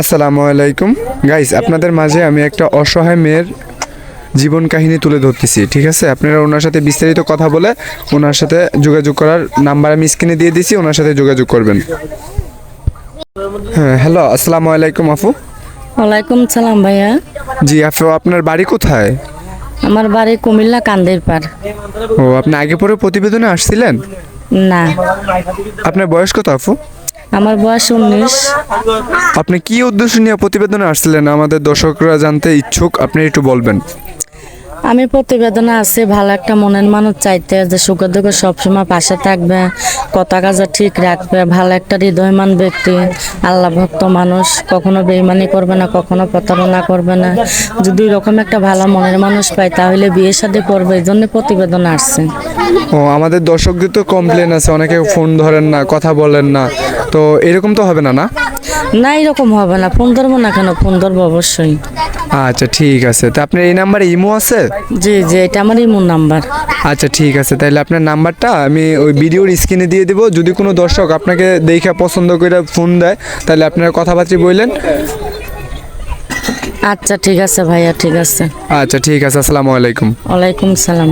আসসালামু আলাইকুম। গাইস আপনাদের মাঝে আমি একটা অসহায় মেয়ের জীবন কাহিনী তুলে ধরতেছি ঠিক আছে? আপনারা ওনার সাথে বিস্তারিত কথা বলে ওনার সাথে যোগাযোগ করার নাম্বার আমি স্ক্রিনে দিয়ে দিছি ওনার সাথে যোগাযোগ করবেন। হ্যাঁ হ্যালো আসসালামু আলাইকুম আপু। ওয়ালাইকুম সালাম ভাইয়া। জি আপু আপনার বাড়ি কোথায়? আমার বাড়ি কুমিল্লা কান্দের পার ও আপনি আগে পরে প্রতিবেদনে আসছিলেন? না। আপনার বয়স কত আপু? আমার বয়স উনিশ। আপনি কি উদ্দেশ্য নিয়ে প্রতিবেদনে আসছিলেন? আমাদের দর্শকরা জানতে ইচ্ছুক আপনি একটু বলবেন। আমি প্রতিবেদনে আছি ভালো একটা মনের মানুষ চাইতে যে সুখে দুঃখে সবসময় পাশে থাকবে কথা কাজা ঠিক রাখবে ভালো একটা হৃদয়মান ব্যক্তি আল্লাহ ভক্ত মানুষ কখনো বেইমানি করবে না কখনো প্রতারণা করবে না। যদি এরকম একটা ভালো মনের মানুষ পায় তাহলে বিয়ে শাদী করবে এই জন্য প্রতিবেদনে আসছে। ও আমাদের দর্শকদের তো কমপ্লেন আছে অনেকে ফোন ধরেন না কথা বলেন না। তো এরকম তো হবে না না? না এরকম হবে না। ফোন ধরবো না কেন? ফোন ধরবো অবশ্যই। আচ্ছা ঠিক আছে। তা আপনার এই নাম্বারে ইমো আছে? জি জি এটা আমার ইমোর নাম্বার আচ্ছা ঠিক আছে। তাহলে আপনার নাম্বারটা আমি ওই ভিডিওর স্ক্রিনে দিয়ে দিব। যদি কোনো দর্শক আপনাকে দেখে পছন্দ করে ফোন দেয় তাহলে আপনারা কথাবার্তা বললেন। আচ্ছা ঠিক আছে ভাইয়া ঠিক আছে। আচ্ছা ঠিক আছে। আসসালামু আলাইকুম। ওয়ালাইকুম সালাম।